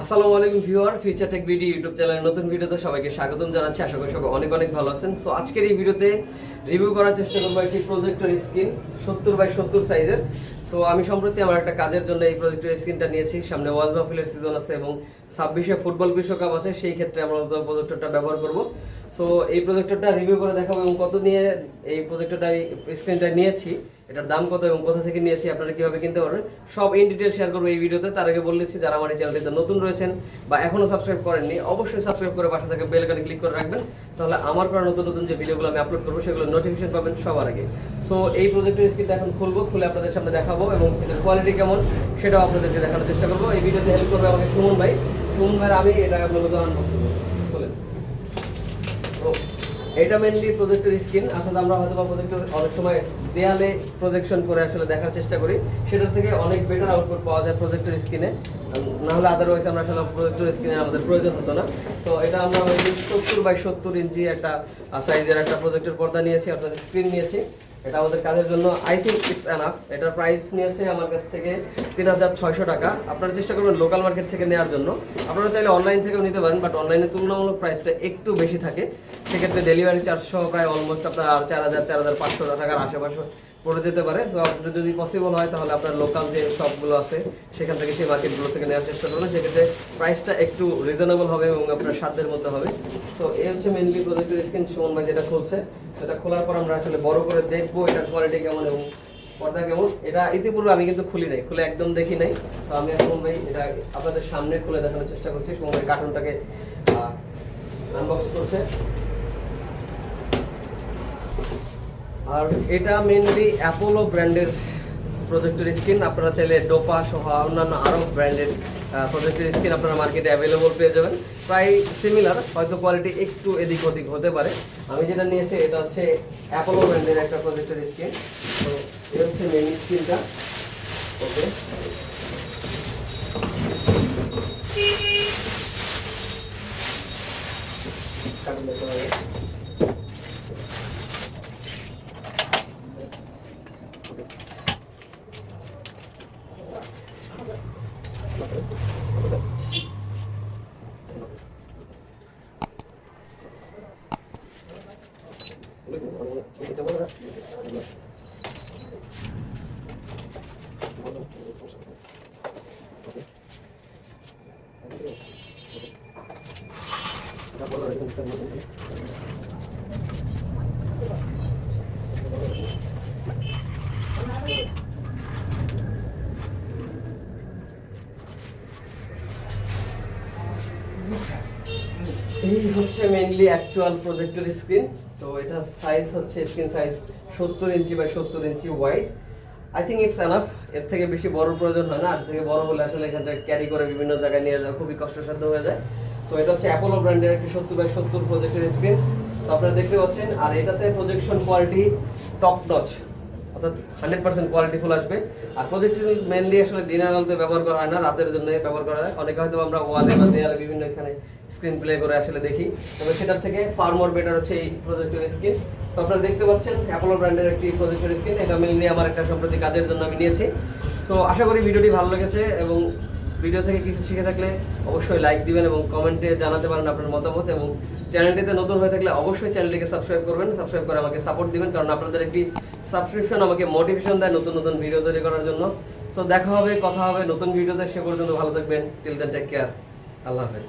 আসসালামু আলাইকুম viewer future tech video YouTube চ্যানেলের নতুন ভিডিওতে সবাইকে স্বাগতম জানাচ্ছি। আশা করি সবাই অনেক অনেক ভালো আছেন। সো আজকের এই ভিডিওতে রিভিউ করার চেষ্টা করব একটি প্রজেক্টর স্ক্রিন সত্তর বাই সত্তর সাইজের সো আমি সম্প্রতি আমার একটা কাজের জন্য এই প্রজেক্টর স্ক্রিনটা নিয়েছি। সামনে ওয়াজ মাহফিলের সিজন আছে এবং ছাব্বিশে ফুটবল বিশ্বকাপ আছে, সেই ক্ষেত্রে আমরা প্রজেক্টরটা ব্যবহার করব। সো এই প্রজেক্টরটা রিভিউ করে দেখাবো এবং কত নিয়ে এই প্রজেক্টরটা আমি স্ক্রিনটা নিয়েছি, এটার দাম কত এবং কোথা থেকে নিয়েছি, আপনারা কীভাবে কিনতে পারবেন, সব ইন ডিটেল শেয়ার করব এই ভিডিওতে তার আগে বলেছি যারা আমার এই চ্যানেলটিতে নতুন রয়েছেন বা এখনও সাবস্ক্রাইব করেননি, অবশ্যই সাবস্ক্রাইব করে পাশে থাকা বেল ক্লিক করে রাখবেন, তাহলে আমার করা নতুন নতুন যে ভিডিওগুলো আমি আপলোড করব, সেগুলো নোটিফিকেশন পাবেন সবার আগে। সো এই প্রজেক্টের স্ক্রিনটা এখন খুলবো, খুলে আপনাদের সামনে দেখাবো এবং এটার কোয়ালিটি কেমন, সেটাও আপনাদেরকে দেখানোর চেষ্টা করব। এই ভিডিওতে হেল্প করবে আমাকে সুমন ভাই। সুমন ভাই, আমি এটা মূলত আনবক্সিং এটা মেনলি প্রজেক্টর স্ক্রিন অর্থাৎ আমরা হয়তো বা প্রজেক্টর অনেক সময় দেয়ালে প্রজেকশন করে আসলে দেখার চেষ্টা করি। সেটার থেকে অনেক বেটার আউটপুট পাওয়া যায় প্রজেক্টর স্ক্রিনে না হলে আদারওয়াইজ আমরা আসলে প্রজেক্টর স্ক্রিনে আমাদের প্রয়োজন হতো না। তো এটা আমরা সত্তর বাই সত্তর ইঞ্চি একটা সাইজের একটা প্রজেক্টর পর্দা নিয়েছি, অর্থাৎ স্ক্রিন নিয়েছি। এটা আমাদের কাজের জন্য আই থিঙ্ক ইটস এনাফ এটার প্রাইস নিয়েছে আমার কাছ থেকে তিন হাজার ছয়শো টাকা। আপনারা চেষ্টা করবেন লোকাল মার্কেট থেকে নেওয়ার জন্য। আপনারা চাইলে অনলাইন থেকেও নিতে পারেন বাট অনলাইনে তুলনামূলক প্রাইসটা একটু বেশি থাকে। সেক্ষেত্রে ডেলিভারি চারশো প্রায় অলমোস্ট আপনার চার হাজার চার হাজার পাঁচশো টাকার আশেপাশে পড়ে যেতে পারে। তো আপনার যদি পসিবল হয়, তাহলে আপনার লোকাল যে শপগুলো আছে, সেখান থেকে সেই মার্কেটগুলো থেকে নেওয়ার চেষ্টা করবেন। সেক্ষেত্রে প্রাইসটা একটু রিজনেবল হবে এবং আপনার সাধ্যের মধ্যে হবে। সো এই হচ্ছে মেনলি প্রজেক্টের স্ক্রিন সুমন ভাই যেটা খুলছে, সেটা খোলার পর আমরা আসলে বড় করে দেখব এটার কোয়ালিটি কেমন এবং পর্দা কেমন। এটা ইতিপূর্বে আমি কিন্তু খুলি নাই, খুলে একদম দেখি নাই। তো আমি সুমন ভাই এটা আপনাদের সামনে খুলে দেখানোর চেষ্টা করছি। সুমন ভাই কার্টুনটাকে আনবক্স করছে। আর এটা মেনলি অ্যাপোলো ব্র্যান্ডের প্রজেক্টর স্ক্রিন আপনারা চাইলে ডোপা সহ অন্যান্য আরও ব্র্যান্ডের প্রজেক্টর স্ক্রিন আপনারা মার্কেটে অ্যাভেলেবল পেয়ে যাবেন। প্রায় সিমিলার হয়তো কোয়ালিটি একটু এদিক ওদিক হতে পারে। আমি যেটা নিয়েছি, এটা হচ্ছে অ্যাপোলো ব্র্যান্ডের একটা প্রজেক্টর স্ক্রিন তো এটা হচ্ছে মেন স্ক্রিনটা ওকে কাটুন দেখতে হবে এই হচ্ছে মেইনলি অ্যাকচুয়াল প্রজেক্টর স্ক্রিন তো এটার সাইজ হচ্ছে স্ক্রিন সাইজ সত্তর ইঞ্চি বাই সত্তর ইঞ্চি wide I think it's enough এর থেকে বেশি বড় প্রয়োজন হয় না। আর থেকে বড় হলে আসলে এখান থেকে ক্যারি করে বিভিন্ন জায়গায় নিয়ে যাওয়া খুবই কষ্টসাধ্য হয়ে যায়। সো এটা হচ্ছে অ্যাপোলো ব্র্যান্ডের একটি সত্তর বাই সত্তর প্রজেক্টর স্ক্রিন তো আপনারা দেখতে পাচ্ছেন, আর এটাতে প্রজেকশন কোয়ালিটি টপ নচ অর্থাৎ হান্ড্রেড পার্সেন্ট কোয়ালিটিফুল আসবে। আর প্রজেক্টর মেনলি আসলে দিনের আলোতে ব্যবহার করা হয় না, রাতের জন্য ব্যবহার করা হয়। অনেকে হয়তো আমরা ওয়ালে বা দেয়ালে বিভিন্ন এখানে স্ক্রিন প্লে করে আসলে দেখি। তবে সেটার থেকে ফার বেটার হচ্ছে এই প্রজেক্টর স্ক্রিন তো আপনারা দেখতে পাচ্ছেন অ্যাপোলো ব্র্যান্ডের একটি প্রজেক্টর স্ক্রিন এটা মেনলি আমার একটা সম্প্রতি কাজের জন্য আমি নিয়েছি। সো আশা করি ভিডিওটি ভালো লেগেছে এবং ভিডিও থেকে কিছু শিখে থাকলে অবশ্যই লাইক দিবেন এবং কমেন্টে জানাতে পারেন আপনার মতামত এবং চ্যানেলটিতে নতুন হয়ে থাকলে অবশ্যই চ্যানেলটিকে সাবস্ক্রাইব করবেন সাবস্ক্রাইব করে আমাকে সাপোর্ট দিবেন কারণ আপনাদের একটি সাবস্ক্রিপশন আমাকে মোটিভেশন দেয় নতুন নতুন ভিডিও তৈরি করার জন্য। সো দেখা হবে, কথা হবে, নতুন ভিডিওতে সে পর্যন্ত ভালো থাকবেন। টিল দেন টেক কেয়ার আল্লাহ হাফেজ।